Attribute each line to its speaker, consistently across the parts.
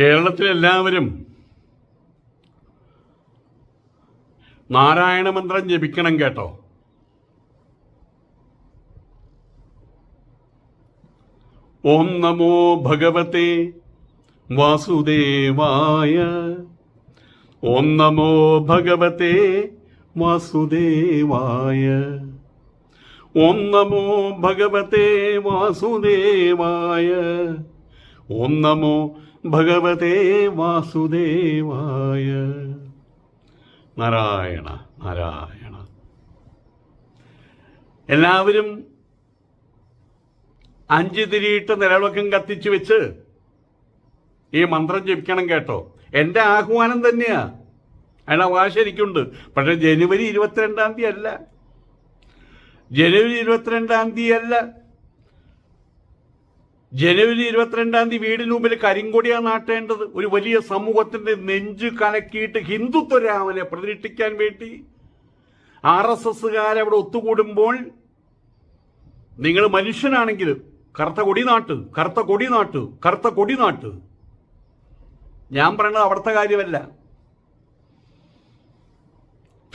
Speaker 1: കേരളത്തിലെല്ലാവരും നാരായണ മന്ത്രം ജപിക്കണം കേട്ടോ. ഓം നമോ ഭഗവത്തെ വാസുദേവായ. ഓം നമോ ഭഗവത്തെ വാസുദേവായ. ഓം നമോ ഭഗവത്തെ വാസുദേവായ. ഓം നമോ ഭഗവതേ വാസുദേവായ. നാരായണ നാരായണ. എല്ലാവരും അഞ്ച് തിരിയിട്ട് നിലവിളക്കം കത്തിച്ചു വെച്ച് ഈ മന്ത്രം ജപിക്കണം കേട്ടോ. എന്റെ ആഹ്വാനം തന്നെയാ. അയാൾ അവകാശം എനിക്കുണ്ട്. പക്ഷെ ജനുവരി ഇരുപത്തിരണ്ടാം തീയതി അല്ല. ജനുവരി ഇരുപത്തിരണ്ടാം തീയതി അല്ല. ജനുവരി ഇരുപത്തിരണ്ടാം തീയതി വീടിന് മുമ്പിൽ കരിങ്കൊടിയാ നാട്ടേണ്ടത്. ഒരു വലിയ സമൂഹത്തിന്റെ നെഞ്ച് കലക്കിയിട്ട് ഹിന്ദുത്വ രാമനെ പ്രതിഷ്ഠിക്കാൻ വേണ്ടി ആർ എസ് എസ്സുകാരവിടെ ഒത്തുകൂടുമ്പോൾ നിങ്ങൾ മനുഷ്യനാണെങ്കിൽ കറുത്ത കൊടി നാട്ട് കറുത്ത കൊടി നാട്ട് കറുത്ത കൊടി നാട്ട്. ഞാൻ പറയുന്നത് അവിടുത്തെ കാര്യമല്ല.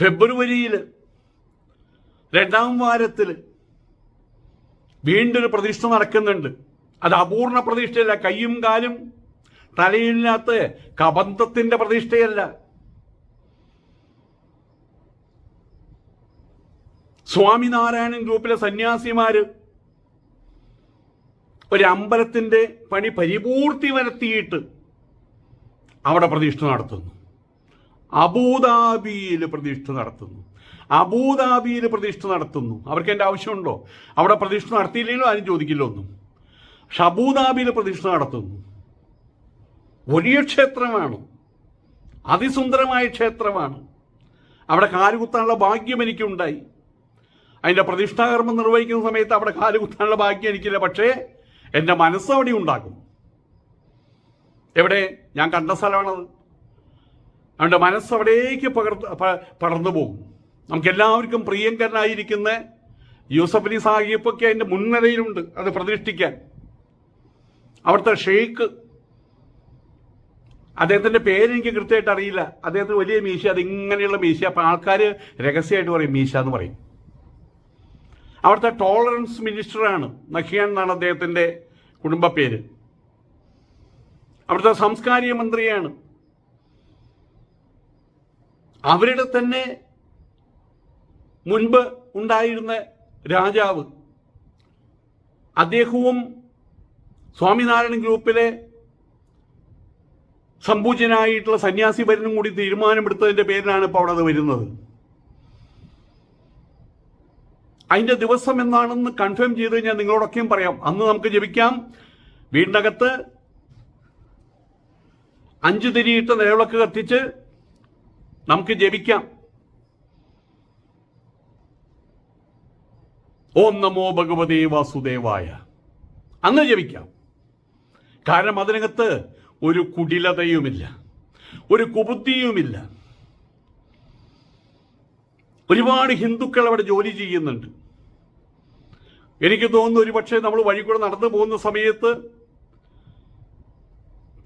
Speaker 1: ഫെബ്രുവരിയിൽ രണ്ടാം വാരത്തിൽ വീണ്ടും പ്രതിഷ്ഠ നടക്കുന്നുണ്ട്. അത് അപൂർണ പ്രതിഷ്ഠയല്ല കയ്യും കാലും തലയില്ലാത്ത കബന്ധത്തിന്റെ പ്രതിഷ്ഠയല്ല. സ്വാമിനാരായണൻ ഗ്രൂപ്പിലെ സന്യാസിമാര് ഒരു അമ്പലത്തിന്റെ പണി പരിപൂർത്തി വരുത്തിയിട്ട് അവിടെ പ്രതിഷ്ഠ നടത്തുന്നു. അബൂദാബിയിൽ പ്രതിഷ്ഠ നടത്തുന്നു. അബൂദാബിയിൽ പ്രതിഷ്ഠ നടത്തുന്നു. അവർക്ക് എന്റെ ആവശ്യമുണ്ടോ അവിടെ പ്രതിഷ്ഠ നടത്തിയില്ലെങ്കിലും ആരും ചോദിക്കില്ല ഒന്നും. പക്ഷെ അബൂദാബിയിൽ പ്രതിഷ്ഠ നടത്തുന്നു. വലിയ ക്ഷേത്രമാണ്. അതിസുന്ദരമായ ക്ഷേത്രമാണ്. അവിടെ കാലുകുത്താനുള്ള ഭാഗ്യം എനിക്കുണ്ടായി. അതിന്റെ പ്രതിഷ്ഠാകർമ്മം നിർവഹിക്കുന്ന സമയത്ത് അവിടെ കാലുകുത്താനുള്ള ഭാഗ്യം എനിക്കില്ല. പക്ഷേ എന്റെ മനസ്സ് അവിടെ എവിടെ? ഞാൻ കണ്ട സ്ഥലമാണത്. അവന്റെ മനസ്സ് അവിടേക്ക് പകർത്ത് പടർന്നു പോകും. നമുക്കെല്ലാവർക്കും പ്രിയങ്കരനായിരിക്കുന്ന യൂസഫ് അലി സാഹിബൊക്കെ അതിന്റെ മുൻനിരയിലുണ്ട്. അത് പ്രതിഷ്ഠിക്കാൻ. അവിടുത്തെ ഷെയ്ഖ്. അദ്ദേഹത്തിന്റെ പേരെനിക്ക് കൃത്യമായിട്ട് അറിയില്ല. അദ്ദേഹത്തിന് വലിയ മീശ അതിങ്ങനെയുള്ള മീശ. അപ്പം ആൾക്കാർ രഹസ്യമായിട്ട് പറയും മീശ എന്ന് പറയും. അവിടുത്തെ ടോളറൻസ് മിനിസ്റ്ററാണ് നഖിയാൻ എന്നാണ് അദ്ദേഹത്തിന്റെ കുടുംബ പേര്. അവിടുത്തെ സാംസ്കാരിക മന്ത്രിയാണ്. അവരുടെ തന്നെ മുൻപ് ഉണ്ടായിരുന്ന രാജാവ് അദ്ദേഹവും സ്വാമിനാരായണൻ ഗ്രൂപ്പിലെ സംപൂജനായിട്ടുള്ള സന്യാസി ഭരനും കൂടി തീരുമാനമെടുത്തതിന്റെ പേരിലാണ് ഇപ്പോൾ അവിടെ അത് വരുന്നത്. അതിന്റെ ദിവസം എന്നാണെന്ന് കൺഫേം ചെയ്ത് ഞാൻ നിങ്ങളോടൊക്കെയും പറയാം. അന്ന് നമുക്ക് ജപിക്കാം. വീടിനകത്ത് അഞ്ചു തിരിയിട്ട് നിലവിളക്ക് കത്തിച്ച് നമുക്ക് ജപിക്കാം. ഓം നമോ ഭഗവതേ വാസുദേവായ. അന്ന് ജപിക്കാം. കാരണം അതിനകത്ത് ഒരു കുടിലതയുമില്ല ഒരു കുബുദ്ധിയുമില്ല. ഒരുപാട് ഹിന്ദുക്കൾ അവിടെ ജോലി ചെയ്യുന്നുണ്ട്. എനിക്ക് തോന്നുന്നു ഒരു പക്ഷേ നമ്മൾ വഴി കൂടെ നടന്നു പോകുന്ന സമയത്ത്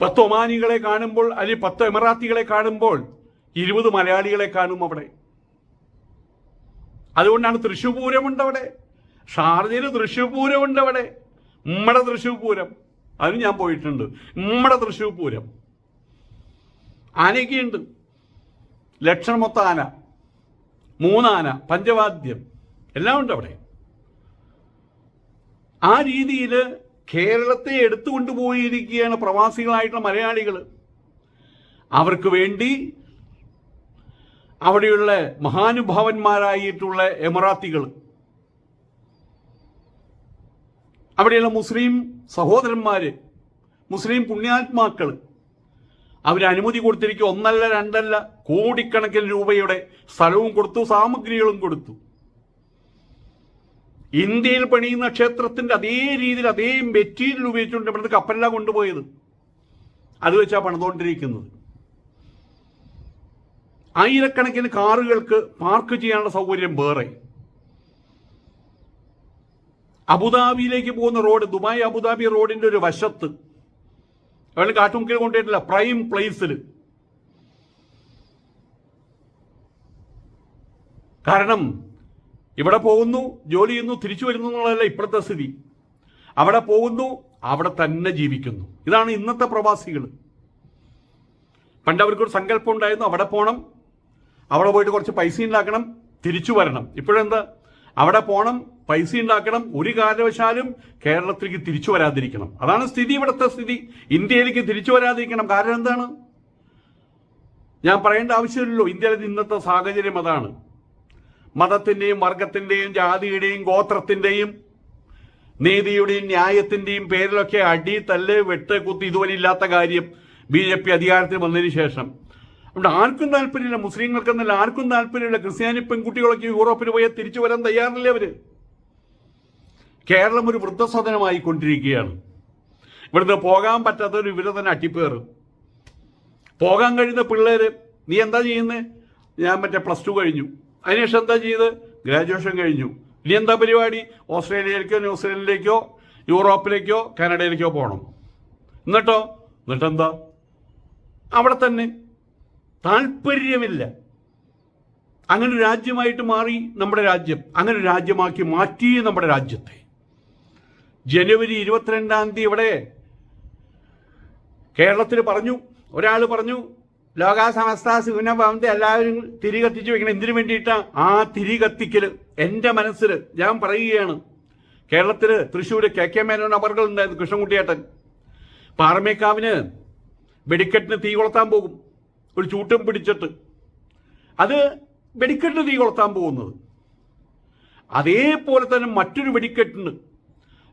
Speaker 1: പത്ത് ഒമാനികളെ കാണുമ്പോൾ അല്ലെങ്കിൽ പത്ത് എമറാത്തികളെ കാണുമ്പോൾ ഇരുപത് മലയാളികളെ കാണും അവിടെ. അതുകൊണ്ടാണ് തൃശ്ശൂർ അവിടെ. ഷാർജയിൽ തൃശ്ശൂർ പൂരമുണ്ട് അവിടെ. നമ്മുടെ തൃശ്ശൂർ പൂരം. അതിന് ഞാൻ പോയിട്ടുണ്ട്. നമ്മുടെ തൃശ്ശൂർ പൂരം. ആനയൊക്കെയുണ്ട്. ലക്ഷണമൊത്ത ആന. മൂന്നാന പഞ്ചവാദ്യം. എല്ലാം ഉണ്ട് അവിടെ. ആ രീതിയിൽ കേരളത്തെ എടുത്തുകൊണ്ടുപോയിരിക്കുകയാണ് പ്രവാസികളായിട്ടുള്ള മലയാളികൾ അവർക്ക് വേണ്ടി അവിടെയുള്ള മഹാനുഭാവന്മാരായിട്ടുള്ള എമറാത്തികൾ അവിടെയുള്ള മുസ്ലിം സഹോദരന്മാർ മുസ്ലിം പുണ്യാത്മാക്കൾ അവർ അനുമതി കൊടുത്തിരിക്കുക ഒന്നല്ല രണ്ടല്ല കോടിക്കണക്കിന് രൂപയുടെ സ്ഥലവും കൊടുത്തു സാമഗ്രികളും കൊടുത്തു. ഇന്ത്യയിൽ പണിയുന്ന ക്ഷേത്രത്തിന്റെ അതേ രീതിയിൽ അതേ മെറ്റീരിയൽ ഉപയോഗിച്ചുകൊണ്ട് ഇവിടുന്ന് കപ്പലിലാണ് കൊണ്ടുപോയത്. അത് വെച്ചാ പണിതുകൊണ്ടിരിക്കുന്നത് ആയിരക്കണക്കിന് കാറുകൾക്ക് പാർക്ക് ചെയ്യാനുള്ള സൗകര്യം വേറെ. അബുദാബിയിലേക്ക് പോകുന്ന റോഡ് ദുബായ് അബുദാബി റോഡിന്റെ ഒരു വശത്ത്. അവൾ കാട്ടുമുക്കിൽ കൊണ്ടുപോയിട്ടില്ല പ്രൈം പ്ലേസിൽ കാരണം ഇവിടെ പോകുന്നു ജോലി ചെയ്യുന്നു തിരിച്ചു വരുന്നു എന്നുള്ളതല്ല ഇപ്പോഴത്തെ സ്ഥിതി. അവിടെ പോകുന്നു അവിടെ തന്നെ ജീവിക്കുന്നു. ഇതാണ് ഇന്നത്തെ പ്രവാസികൾ. പണ്ട് അവർക്കൊരു സങ്കല്പം ഉണ്ടായിരുന്നു അവിടെ പോകണം അവിടെ പോയിട്ട് കുറച്ച് പൈസ ഉണ്ടാക്കണം തിരിച്ചു വരണം. ഇപ്പോഴെന്താ? അവിടെ പോകണം പൈസ ഉണ്ടാക്കണം ഒരു കാരണവശാലും കേരളത്തിലേക്ക് തിരിച്ചു വരാതിരിക്കണം. അതാണ് സ്ഥിതി ഇവിടുത്തെ സ്ഥിതി. ഇന്ത്യയിലേക്ക് തിരിച്ചു വരാതിരിക്കണം. കാരണം എന്താണ്? ഞാൻ പറയേണ്ട ആവശ്യമില്ലല്ലോ. ഇന്ത്യയിലെ ഇന്നത്തെ സാഹചര്യം അതാണ്. മതത്തിന്റെയും വർഗത്തിന്റെയും ജാതിയുടെയും ഗോത്രത്തിന്റെയും നീതിയുടെയും ന്യായത്തിന്റെയും പേരിലൊക്കെ അടി തല്ല് വെട്ട് കുത്തി ഇതുവരെ ഇല്ലാത്ത കാര്യം ബി ജെ പി അധികാരത്തിൽ വന്നതിന് ശേഷം. അതുകൊണ്ട് ആർക്കും താല്പര്യമില്ല. മുസ്ലിങ്ങൾക്കെന്നല്ല ആർക്കും താല്പര്യമില്ല. ക്രിസ്ത്യാനി പെൺകുട്ടികളൊക്കെ യൂറോപ്പിൽ പോയാൽ തിരിച്ചു വരാൻ തയ്യാറില്ല അവർ? കേരളം ഒരു വൃദ്ധസദനമായി കൊണ്ടിരിക്കുകയാണ്. ഇവിടുന്ന് പോകാൻ പറ്റാത്ത ഒരു ഇവരെ തന്നെ അട്ടിപ്പേറും. പോകാൻ കഴിയുന്ന പിള്ളേർ നീ എന്താ ചെയ്യുന്നത് ഞാൻ മറ്റേ പ്ലസ് ടു കഴിഞ്ഞു. അതിനുശേഷം എന്താ ചെയ്ത് ഗ്രാജുവേഷൻ കഴിഞ്ഞു. ഇനി എന്താ പരിപാടി? ഓസ്ട്രേലിയയിലേക്കോ ന്യൂസിലൻഡിലേക്കോ യൂറോപ്പിലേക്കോ കാനഡയിലേക്കോ പോകണം എന്നിട്ടോ? എന്നിട്ടെന്താ? അവിടെ തന്നെ. താല്പര്യമില്ല. അങ്ങനെ രാജ്യമായിട്ട് മാറി നമ്മുടെ രാജ്യം. അങ്ങനെ രാജ്യമാക്കി മാറ്റി നമ്മുടെ രാജ്യത്തെ. ജനുവരി ഇരുപത്തിരണ്ടാം തീയതി ഇവിടെ കേരളത്തിൽ പറഞ്ഞു ഒരാൾ പറഞ്ഞു ലോകാസമസ്ത ശൂന്യഭവനത്തെ എല്ലാവരും തിരി കത്തിച്ചു വെക്കണം. എന്തിനു വേണ്ടിയിട്ടാണ് ആ തിരി കത്തിക്കൽ എന്റെ മനസ്സിൽ ഞാൻ പറയുകയാണ്. കേരളത്തിൽ തൃശ്ശൂർ കെ കെ മേനോൻ അവർകൾ ഉണ്ടായിരുന്നു കൃഷ്ണൻകുട്ടിയേട്ടൻ. പാറമേക്കാവിന് വെടിക്കെട്ടിന് തീ കൊളുത്താൻ പോകും. ഒരു ചൂട്ടും പിടിച്ചിട്ട്. അത് വെടിക്കെട്ടിന് തീ കൊളുത്താൻ പോകുന്നത്. അതേപോലെ തന്നെ മറ്റൊരു വെടിക്കെട്ടുണ്ട്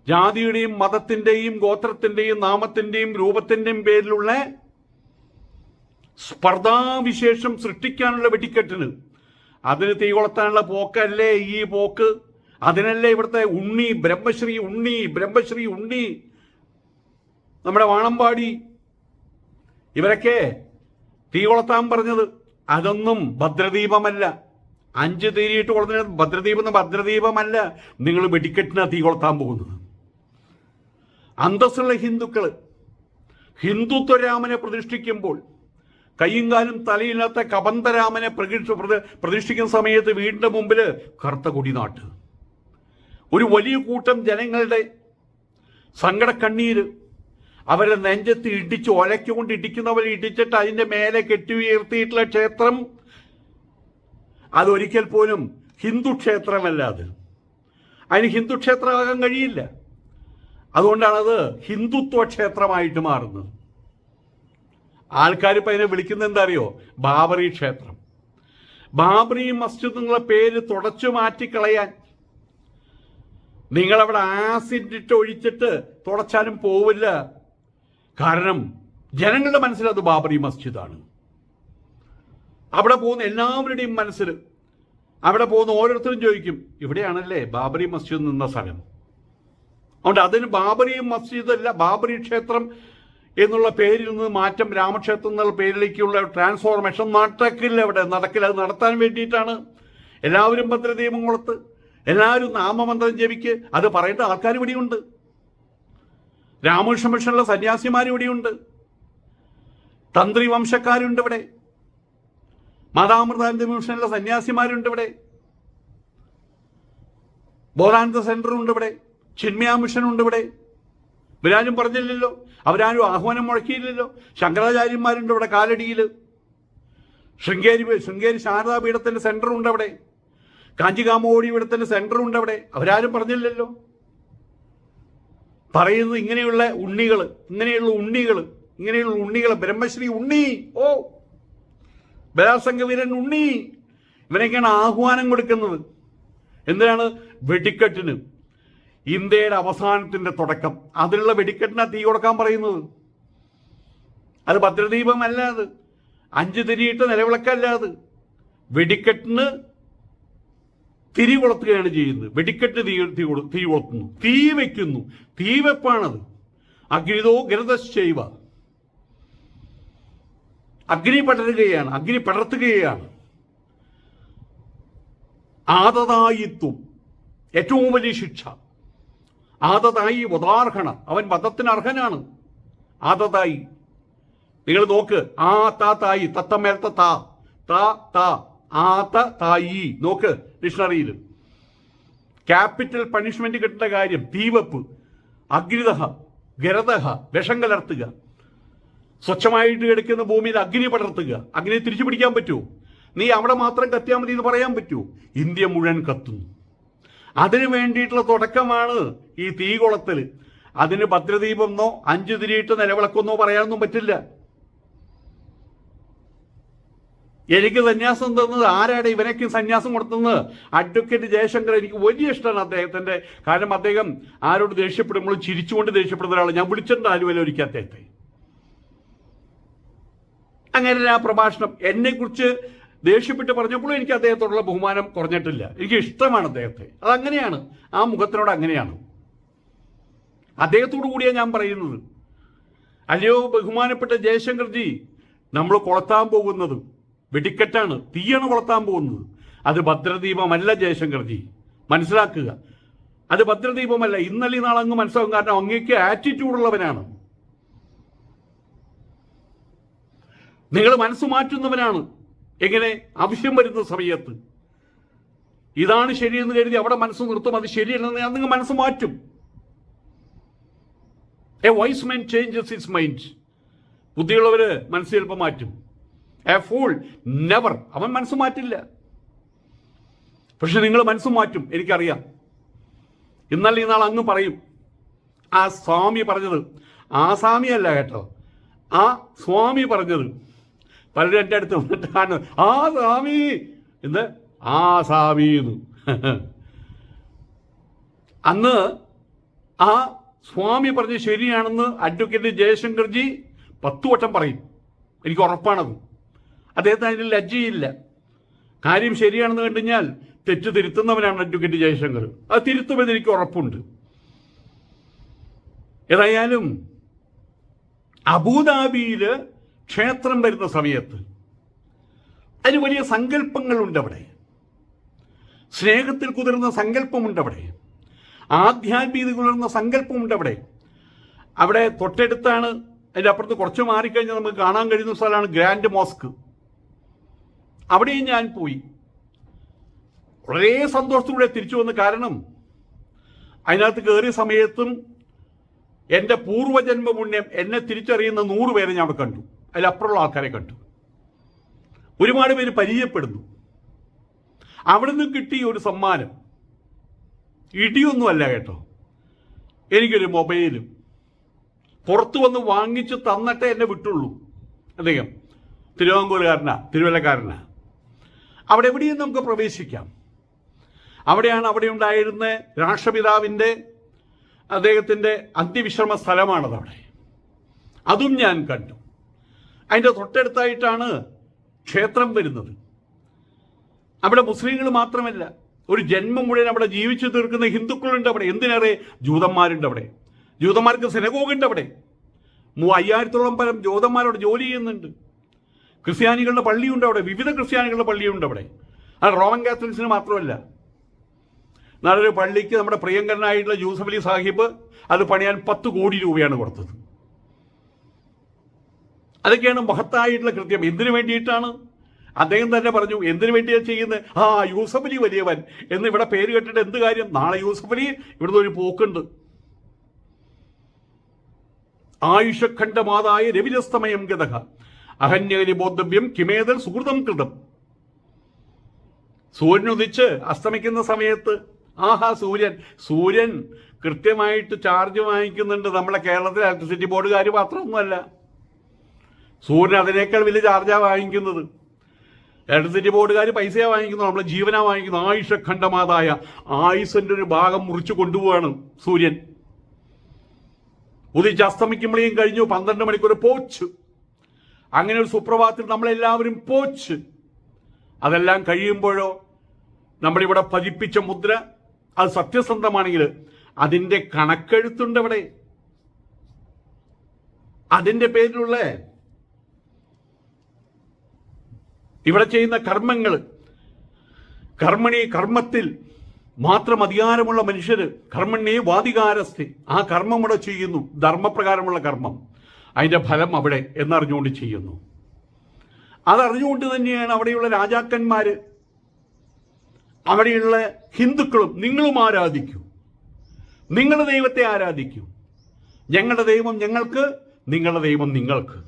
Speaker 1: ജാതിയുടെയും മതത്തിന്റെയും ഗോത്രത്തിന്റെയും നാമത്തിന്റെയും രൂപത്തിന്റെയും പേരിലുള്ള സ്പർദ്ധാവിശേഷം സൃഷ്ടിക്കാനുള്ള വെടിക്കെട്ടിന്. അതിന് തീ കൊളുത്താനുള്ള പോക്കല്ലേ ഈ പോക്ക്? അതിനല്ലേ ഇവിടുത്തെ ഉണ്ണി ബ്രഹ്മശ്രീ ഉണ്ണി ബ്രഹ്മശ്രീ ഉണ്ണി നമ്മുടെ വാണമ്പാടി. ഇവരൊക്കെ തീ കൊളുത്താൻ പറഞ്ഞത് അതൊന്നും ഭദ്രദീപമല്ല. അഞ്ച് തീരിയിട്ട് കൊളുത്തുന്നത് ഭദ്രദീപം ഭദ്രദീപമല്ല. നിങ്ങൾ വെടിക്കെട്ടിനാ തീ കൊളുത്താൻ പോകുന്നത്. അന്തസ്സുള്ള ഹിന്ദുക്കൾ ഹിന്ദുത്വ രാമനെ പ്രതിഷ്ഠിക്കുമ്പോൾ കയ്യും കാലും തലയില്ലാത്ത കബന്തരാമനെ പ്രകീക്ഷ പ്രതി- പ്രതിഷ്ഠിക്കുന്ന സമയത്ത് വീടിന്റെ മുമ്പിൽ കറുത്ത കൊടിനാട്ട്. ഒരു വലിയ കൂട്ടം ജനങ്ങളുടെ സങ്കടക്കണ്ണീര് അവരെ നെഞ്ചത്ത് ഇടിച്ച് ഒലയ്ക്കൊണ്ട് ഇടിക്കുന്നവരെ ഇടിച്ചിട്ട് അതിന്റെ മേലെ കെട്ടി ഉയർത്തിയിട്ടുള്ള ക്ഷേത്രം. അതൊരിക്കൽ പോലും ഹിന്ദു ക്ഷേത്രമല്ല അത്. അതിന് ഹിന്ദു ക്ഷേത്രമാകാൻ കഴിയില്ല. അതുകൊണ്ടാണത് ഹിന്ദുത്വ ക്ഷേത്രമായിട്ട് മാറുന്നത്. ആൾക്കാർ ഇപ്പം അതിനെ വിളിക്കുന്നത് എന്താ അറിയോ ബാബറി ക്ഷേത്രം. ബാബറി മസ്ജിദ് എന്നുള്ള പേര് തുടച്ചു മാറ്റിക്കളയാൻ. നിങ്ങളവിടെ ആസിഡ് ഇട്ട് ഒഴിച്ചിട്ട് തുടച്ചാലും പോവില്ല. കാരണം ജനങ്ങളുടെ മനസ്സിൽ അത് ബാബറി മസ്ജിദാണ്. അവിടെ പോകുന്ന എല്ലാവരുടെയും മനസ്സിൽ. അവിടെ പോകുന്ന ഓരോരുത്തരും ചോദിക്കും ഇവിടെയാണല്ലേ ബാബറി മസ്ജിദ് നിന്ന സ്ഥലം? അതുകൊണ്ട് അതിന് ബാബറി മസ്ജിദ് അല്ല ബാബറി ക്ഷേത്രം എന്നുള്ള പേരിൽ നിന്ന് മാറ്റം രാമക്ഷേത്രം എന്നുള്ള പേരിലേക്കുള്ള ട്രാൻസ്ഫോർമേഷൻ നടക്കില്ല ഇവിടെ. നടക്കില്ല. അത് നടത്താൻ വേണ്ടിയിട്ടാണ്. എല്ലാവരും ഭദ്രദീപം കൊളുത്ത് എല്ലാവരും നാമമന്ത്രം ജപിക്ക്. അത് പറയേണ്ട ആൾക്കാർ ഇവിടെയുണ്ട്. രാമകൃഷ്ണ മിഷനുള്ള സന്യാസിമാർ ഇവിടെയുണ്ട്. തന്ത്രി വംശക്കാരുണ്ട് ഇവിടെ. മാതാമൃതാനന്ദ മിഷനിലെ സന്യാസിമാരുണ്ട് ഇവിടെ. ബോധാനന്ദ സെന്റർ ഉണ്ട് ഇവിടെ. ചിന്മയ മിഷൻ ഉണ്ട് ഇവിടെ ഇവരാരും പറഞ്ഞില്ലല്ലോ. അവരാരും ആഹ്വാനം മുഴക്കിയില്ലല്ലോ. ശങ്കരാചാര്യന്മാരുണ്ട് ഇവിടെ കാലടിയിൽ ശൃംഗേരി ശൃംഗേരി ശാരദാ പീഠത്തിന്റെ സെന്റർ ഉണ്ട് അവിടെ കാഞ്ചികാമോടി പീഠത്തിന്റെ സെന്റർ ഉണ്ട് അവിടെ അവരാരും പറഞ്ഞില്ലല്ലോ. പറയുന്നത് ഇങ്ങനെയുള്ള ഉണ്ണികൾ ഇങ്ങനെയുള്ള ഉണ്ണികൾ ഇങ്ങനെയുള്ള ഉണ്ണികൾ ബ്രഹ്മശ്രീ ഉണ്ണി. ഓ. ബലാസംഗവീരൻ ഉണ്ണി. ഇവനൊക്കെയാണ് ആഹ്വാനം കൊടുക്കുന്നത്. എന്തിനാണ്? വെടിക്കെട്ടിന്. ഇന്ത്യയുടെ അവസാനത്തിന്റെ തുടക്കം. അതിനുള്ള വെടിക്കെട്ടിനാ തീ കൊടുക്കാൻ പറയുന്നത്. അത് ഭദ്രദീപമല്ല അത്. അഞ്ച് തിരിയിട്ട് നിലവിളക്കല്ല അത്. വെടിക്കെട്ടിന് തിരി കൊളുത്തുകയാണ് ചെയ്യുന്നത്. വെടിക്കെട്ട് തീ തീ തീ കൊളുത്തുന്നു. തീ വയ്ക്കുന്നു തീ വെപ്പാണത്. അഗ്നിതോ ഗരുതശൈവ അഗ്നി പടരുകയാണ്. അഗ്നി പടർത്തുകയാണ്. ആദതായിത്വം. ഏറ്റവും വലിയ ശിക്ഷ. ആദതായി ഉദാർഹണ അവൻ വധത്തിന് അർഹനാണ്. ആദതായി. നിങ്ങൾ നോക്ക്. ആ താ തായി. തത്തമേലത്തെ താ താ. താ ആ ത തായി. നോക്ക്. ഡിക്ഷണറിയിൽ. ക്യാപിറ്റൽ പണിഷ്മെന്റ് കിട്ടുന്ന കാര്യം തീവപ്പ് അഗ്നിദഹ ഗരതഹ വിഷം കലർത്തുക. സ്വച്ഛമായിട്ട് കിടക്കുന്ന ഭൂമിയിൽ അഗ്നി പടർത്തുക. അഗ്നി തിരിച്ചു പിടിക്കാൻ പറ്റുമോ? നീ അവിടെ മാത്രം കത്തിയാൽ മതി എന്ന് പറയാൻ പറ്റുമോ? ഇന്ത്യ മുഴുവൻ കത്തുന്നു. അതിനു വേണ്ടിയിട്ടുള്ള തുടക്കമാണ് ഈ തീ കൊളത്തൽ അതിന് ഭദ്രദീപമെന്നോ അഞ്ചു തിരിയിട്ട് നിലവിളക്കെന്നോ പറയാനൊന്നും പറ്റില്ല. എനിക്ക് സന്യാസം തന്നത് ആരാണ് ഇവനൊക്കെ സന്യാസം കൊടുത്തത് അഡ്വക്കേറ്റ് ജയശങ്കർ എനിക്ക് വലിയ ഇഷ്ടമാണ് അദ്ദേഹത്തിന്റെ. കാരണം അദ്ദേഹം ആരോട് ദേഷ്യപ്പെടുമ്പോഴും ചിരിച്ചുകൊണ്ട് ദേഷ്യപ്പെടുന്ന ഒരാൾ ഞാൻ വിളിച്ചിട്ടുണ്ട് ആലുവല ഒരിക്കൽ അദ്ദേഹത്തെ. അങ്ങനെ ആ പ്രഭാഷണം. എന്നെക്കുറിച്ച് ദേഷ്യപ്പെട്ട് പറഞ്ഞപ്പോഴും എനിക്ക് അദ്ദേഹത്തോടുള്ള ബഹുമാനം കുറഞ്ഞിട്ടില്ല. എനിക്ക് ഇഷ്ടമാണ് അദ്ദേഹത്തെ. അതങ്ങനെയാണ്. ആ മുഖത്തിനോട് അങ്ങനെയാണ്. അദ്ദേഹത്തോടു കൂടിയാണ് ഞാൻ പറയുന്നത്. അല്ലയോ ബഹുമാനപ്പെട്ട ജയശങ്കർജി നമ്മൾ കൊളത്താൻ പോകുന്നത് വെടിക്കെട്ടാണ്. തീയാണ് കൊളത്താൻ പോകുന്നത്. അത് ഭദ്രദീപമല്ല ജയശങ്കർജി. മനസ്സിലാക്കുക. അത് ഭദ്രദീപമല്ല. ഇന്നലെ നാളെ അങ്ങ് മനസ്സിലാകും കാരണം അങ്ങേക്ക് ആറ്റിറ്റ്യൂഡ് ഉള്ളവനാണ്. നിങ്ങൾ മനസ്സ് മാറ്റുന്നവനാണ്. എങ്ങനെ? ആവശ്യം വരുന്ന സമയത്ത്. ഇതാണ് ശരിയെന്ന് കരുതി അവിടെ മനസ്സ് നിർത്തും. അത് ശരിയല്ലെന്ന് നിങ്ങൾ മനസ്സ് മാറ്റും. A wise man changes is mind ബുദ്ധിയുള്ളവര് മനസ്സ് ചിലപ്പോൾ മാറ്റും. എ ഫൂൾ നെവർ അവൻ മനസ്സ് മാറ്റില്ല. പക്ഷെ നിങ്ങൾ മനസ്സ് മാറ്റും എനിക്കറിയാം. എന്നാൽ ഈ നാൾ അങ്ങ് പറയും. ആ സ്വാമി പറഞ്ഞത് ആ സ്വാമിയല്ല കേട്ടോ. ആ സ്വാമി പറഞ്ഞത് പലരും എന്റെ അടുത്ത് വന്നിട്ടാണ് ആ സ്വാമി എന്ന് ആ സ്വാമി എന്ന്. അന്ന് ആ സ്വാമി പറഞ്ഞ് ശരിയാണെന്ന് അഡ്വക്കേറ്റ് ജയശങ്കർജി പത്തു വട്ടം പറയും. എനിക്ക് ഉറപ്പാണത്. അദ്ദേഹത്തിന് അതിന് ലജ്ജയില്ല. കാര്യം ശരിയാണെന്ന് കണ്ടുകഴിഞ്ഞാൽ തെറ്റ് തിരുത്തുന്നവനാണ് അഡ്വക്കേറ്റ് ജയശങ്കർ. അത് തിരുത്തുമെന്ന് എനിക്ക് ഉറപ്പുണ്ട്. ഏതായാലും അബുദാബിയിൽ ക്ഷേത്രം വരുന്ന സമയത്ത് അതിന് വലിയ സങ്കല്പങ്ങളുണ്ട് അവിടെ സ്നേഹത്തിൽ കുതിർന്ന സങ്കല്പമുണ്ട് അവിടെ ആധ്യാത്മികത കുതിർന്ന സങ്കല്പമുണ്ട് അവിടെ അവിടെ തൊട്ടടുത്താണ് അതിന്റെ അപ്പുറത്ത് കുറച്ച് മാറിക്കഴിഞ്ഞാൽ നമുക്ക് കാണാൻ കഴിയുന്ന സ്ഥലമാണ് ഗ്രാൻഡ് മോസ്ക്. അവിടെയും ഞാൻ പോയി. വളരെ സന്തോഷത്തോടെ തിരിച്ചു വന്ന് കാരണം അതിനകത്ത് കയറിയ സമയത്തും എന്റെ പൂർവജന്മ പുണ്യം എന്നെ തിരിച്ചറിയുന്ന നൂറ് പേരെ ഞാൻ അവിടെ കണ്ടു. അതിലപ്പുറമുള്ള ആൾക്കാരെ കണ്ടു. ഒരുപാട് പേര് പരിചയപ്പെടുന്നു. അവിടുന്ന് കിട്ടിയ ഒരു സമ്മാനം. ഇടിയൊന്നുമല്ല കേട്ടോ. എനിക്കൊരു മൊബൈലും. പുറത്തു വന്ന് വാങ്ങിച്ച് തന്നിട്ടേ എന്നെ വിട്ടുള്ളൂ. അദ്ദേഹം തിരുവാങ്കൂലുകാരനാ തിരുവല്ലക്കാരനാ. അവിടെ എവിടെയും നമുക്ക് പ്രവേശിക്കാം. അവിടെയാണ് അവിടെ ഉണ്ടായിരുന്ന രാഷ്ട്രപിതാവിന്റെ അദ്ദേഹത്തിന്റെ അന്ത്യവിശ്രമ സ്ഥലമാണത് അവിടെ അതും ഞാൻ കണ്ടു. അതിന്റെ തൊട്ടടുത്തായിട്ടാണ് ക്ഷേത്രം വരുന്നത്. അവിടെ മുസ്ലിങ്ങൾ മാത്രമല്ല ഒരു ജന്മം മുഴുവൻ അവിടെ ജീവിച്ചു തീർക്കുന്ന ഹിന്ദുക്കളുണ്ട് അവിടെ. എന്തിനേറെ? ജൂതന്മാരുണ്ട് അവിടെ. ജൂതന്മാർക്ക് സിനഗോഗുണ്ട് അവിടെ. അയ്യായിരത്തോളം പരം ജൂതന്മാരോട് ജോലി ചെയ്യുന്നുണ്ട്. ക്രിസ്ത്യാനികളുടെ പള്ളിയുണ്ട് അവിടെ. വിവിധ ക്രിസ്ത്യാനികളുടെ പള്ളിയുണ്ട് അവിടെ. അത് റോമൻ കാത്തലിക്സിന് മാത്രമല്ല. നല്ലൊരു പള്ളിക്ക് നമ്മുടെ പ്രിയങ്കരനായിട്ടുള്ള ജൂസഫലി സാഹിബ് അത് പണിയാൻ പത്ത് കോടി രൂപയാണ് കൊടുത്തത്. അതൊക്കെയാണ് മഹത്തായിട്ടുള്ള കൃത്യം. എന്തിനു വേണ്ടിയിട്ടാണ്? അദ്ദേഹം തന്നെ പറഞ്ഞു എന്തിനു വേണ്ടിയാണ് ചെയ്യുന്നത് ആ യൂസഫ് അലി വലിയവൻ. എന്ന് ഇവിടെ പേര് കേട്ടിട്ട് എന്ത് കാര്യം? നാളെ യൂസഫ് അലി ഇവിടുന്ന് ഒരു പോക്കുണ്ട്. ആയുഷഖണ്ഡമാതായ രവിരസ്തമയം ഗതക അഹന്യകരി ബോദ്ധവ്യം കിമേതൽ സുഹൃതം കൃതം. സൂര്യനുദിച്ച് അസ്തമിക്കുന്ന സമയത്ത് ആഹാ സൂര്യൻ സൂര്യൻ കൃത്യമായിട്ട് ചാർജ് വാങ്ങിക്കുന്നുണ്ട്. നമ്മളെ കേരളത്തിലെ ഇലക്ട്രിസിറ്റി ബോർഡുകാർ മാത്രമൊന്നുമല്ല. സൂര്യൻ അതിനേക്കാൾ വലിയ ചാർജാണ് വാങ്ങിക്കുന്നത്. ഇലക്ട്രിസിറ്റി ബോർഡുകാർ പൈസയാണ് വാങ്ങിക്കുന്നത് നമ്മളെ ജീവനാ വാങ്ങിക്കുന്നത്. ആയുഷഖണ്ഡമാതായ ആയുസിന്റെ ഒരു ഭാഗം മുറിച്ചു കൊണ്ടുപോവാണ് സൂര്യൻ. ഉദിച്ച് അസ്തമിക്കുമ്പോഴേയും കഴിഞ്ഞു പന്ത്രണ്ട് മണിക്കൂർ പോച്ച്. അങ്ങനെ ഒരു സുപ്രഭാതത്തിൽ നമ്മളെല്ലാവരും പോച്ച്. അതെല്ലാം കഴിയുമ്പോഴോ നമ്മളിവിടെ പതിപ്പിച്ച മുദ്ര അത് സത്യസന്ധമാണെങ്കിൽ അതിന്റെ കണക്കെഴുത്തുണ്ട് അവിടെ അതിന്റെ പേരിലുള്ള ഇവിടെ ചെയ്യുന്ന കർമ്മങ്ങൾ കർമ്മണി കർമ്മത്തിൽ മാത്രം അധികാരമുള്ള മനുഷ്യർ കർമ്മണ്യെ വാദികാരസ്ഥി ആ കർമ്മം ഇവിടെ ചെയ്യുന്നു ധർമ്മപ്രകാരമുള്ള കർമ്മം. അതിന്റെ ഫലം അവിടെ എന്നറിഞ്ഞുകൊണ്ട് ചെയ്യുന്നു. അതറിഞ്ഞുകൊണ്ട് തന്നെയാണ് അവിടെയുള്ള രാജാക്കന്മാർ അവിടെയുള്ള ഹിന്ദുക്കളും നിങ്ങളും ആരാധിക്കൂ. നിങ്ങളുടെ ദൈവത്തെ ആരാധിക്കൂ. ഞങ്ങളുടെ ദൈവം ഞങ്ങൾക്ക് നിങ്ങളുടെ ദൈവം നിങ്ങൾക്ക്.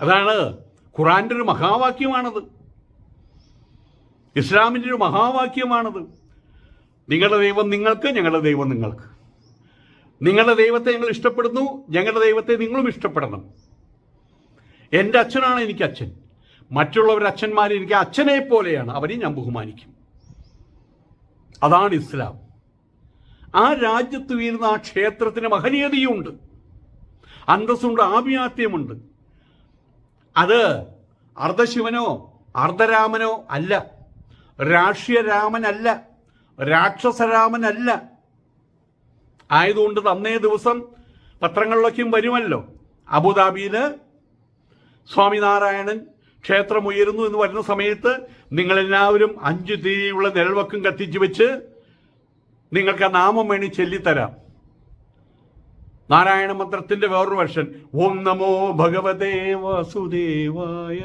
Speaker 1: അതാണ് ഖുറാന്റെ ഒരു മഹാവാക്യമാണത്. ഇസ്ലാമിന്റെ ഒരു മഹാവാക്യമാണത്. നിങ്ങളുടെ ദൈവം നിങ്ങൾക്ക് ഞങ്ങളുടെ ദൈവം നിങ്ങൾക്ക്. നിങ്ങളുടെ ദൈവത്തെ ഞങ്ങൾ ഇഷ്ടപ്പെടുന്നു ഞങ്ങളുടെ ദൈവത്തെ നിങ്ങളും ഇഷ്ടപ്പെടണം. എന്റെ അച്ഛനാണ് എനിക്ക് അച്ഛൻ. മറ്റുള്ളവരുടെ അച്ഛന്മാർ എനിക്ക് അച്ഛനെ പോലെയാണ് അവരെ ഞാൻ ബഹുമാനിക്കും. അതാണ് ഇസ്ലാം. ആ രാജ്യത്ത് വീരുന്ന ആ ക്ഷേത്രത്തിന് മഹനീയതയുണ്ട്. അന്തസ്സുണ്ട് ആഭിയാത്യമുണ്ട് അത് അർദ്ധശിവനോ അർദ്ധരാമനോ അല്ല. രാഷ്ട്രീയരാമനല്ല. രാക്ഷസരാമനല്ല. ആയതുകൊണ്ട് തന്നേ ദിവസം പത്രങ്ങളിലൊക്കെയും വരുമല്ലോ. അബുദാബിയിൽ സ്വാമിനാരായണൻ ക്ഷേത്രം ഉയരുന്നു എന്ന് വരുന്ന സമയത്ത് നിങ്ങളെല്ലാവരും അഞ്ച് തീയുള്ള നിഴൽവക്കും കത്തിച്ചു വെച്ച് നിങ്ങൾക്ക് ആ നാമം വേണി ചൊല്ലിത്തരാം. നാരായണ മന്ത്രത്തിന്റെ വേറൊരു വർഷൻ ഓം നമോ ഭഗവതേ വാസുദേവായ.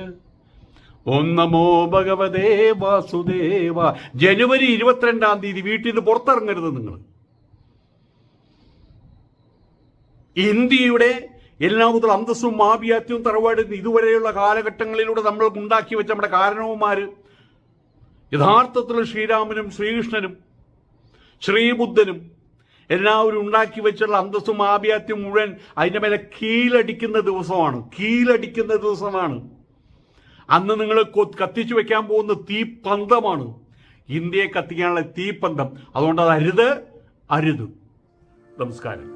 Speaker 1: ഓം നമോ ഭഗവതേ വാസുദേവ. ജനുവരി ഇരുപത്തിരണ്ടാം തീയതി വീട്ടിൽ നിന്ന് പുറത്തിറങ്ങരുത് നിങ്ങൾ. ഇന്ത്യയുടെ എല്ലാ മുതൽ അന്തസ്സും മാപിയാത്യവും തറവാടും ഇതുവരെയുള്ള കാലഘട്ടങ്ങളിലൂടെ നമ്മൾ ഉണ്ടാക്കി വെച്ച നമ്മുടെ കാരണവന്മാർ യഥാർത്ഥത്തിൽ ശ്രീരാമനും ശ്രീകൃഷ്ണനും ശ്രീബുദ്ധനും എല്ലാവരും ഉണ്ടാക്കി വെച്ചുള്ള അന്തസ്സും ആഭ്യാത്യം മുഴുവൻ അതിന്റെ മേലെ കീലടിക്കുന്ന ദിവസമാണ്. കീലടിക്കുന്ന ദിവസമാണ്. അന്ന് നിങ്ങൾ കത്തിച്ചു വെക്കാൻ പോകുന്ന തീപ്പന്തമാണ് ഇന്ത്യയെ കത്തിക്കാനുള്ള തീപ്പന്തം അതുകൊണ്ട് അത് അരുത് അരുത്. നമസ്കാരം.